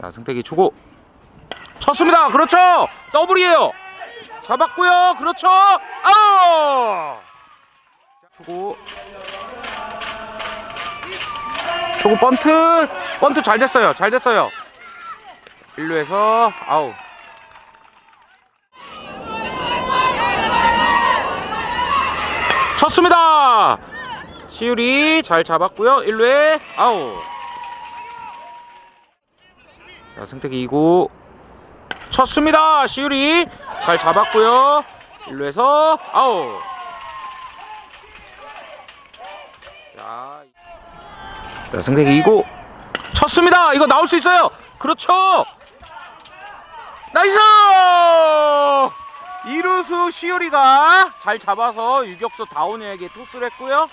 자, 승택이 초고. 쳤습니다. 그렇죠. 더블이에요. 잡았고요. 그렇죠. 아우! 초고. 초고 번트. 번트 잘 됐어요. 잘 됐어요. 1루에서 아우. 쳤습니다. 시율이 잘 잡았고요. 1루에 아우. 자, 승택이 2구 쳤습니다. 시율이 잘 잡았고요. 1루에서 아우. 자, 자 승택이 2구 쳤습니다. 이거 나올 수 있어요. 그렇죠. 나이스! 이루수 시우리가 잘 잡아서 유격수 다운에게 토스를 했고요.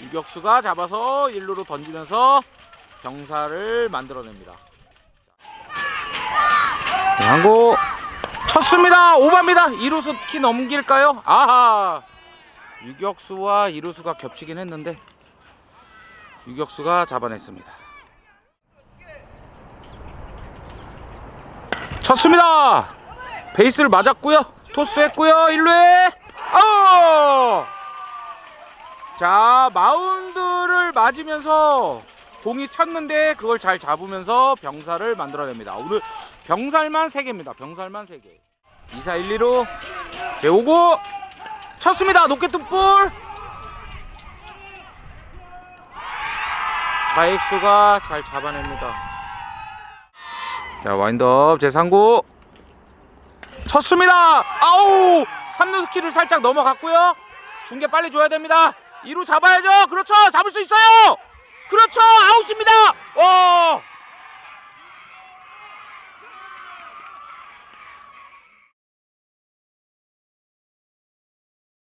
유격수가 잡아서 1루로 던지면서 병사를 만들어냅니다. 네, 한고 쳤습니다. 오바입니다. 이루수 키 넘길까요? 아하. 유격수와 이루수가 겹치긴 했는데 유격수가 잡아냈습니다. 쳤습니다. 베이스를 맞았고요. 토스했고요. 1루에 어! 자, 마운드를 맞으면서 공이 쳤는데 그걸 잘 잡으면서 병사를 만들어냅니다. 오늘 병살만 3개입니다. 병살만 3개. 2사 1, 2로 제오고 쳤습니다. 높게 뜬볼 좌익수가 잘 잡아냅니다. 자 와인드업 제3구 쳤습니다 아우 3루 스키를 살짝 넘어갔고요 중계 빨리 줘야 됩니다 2루 잡아야죠 그렇죠 잡을 수 있어요 그렇죠. 아웃입니다. 와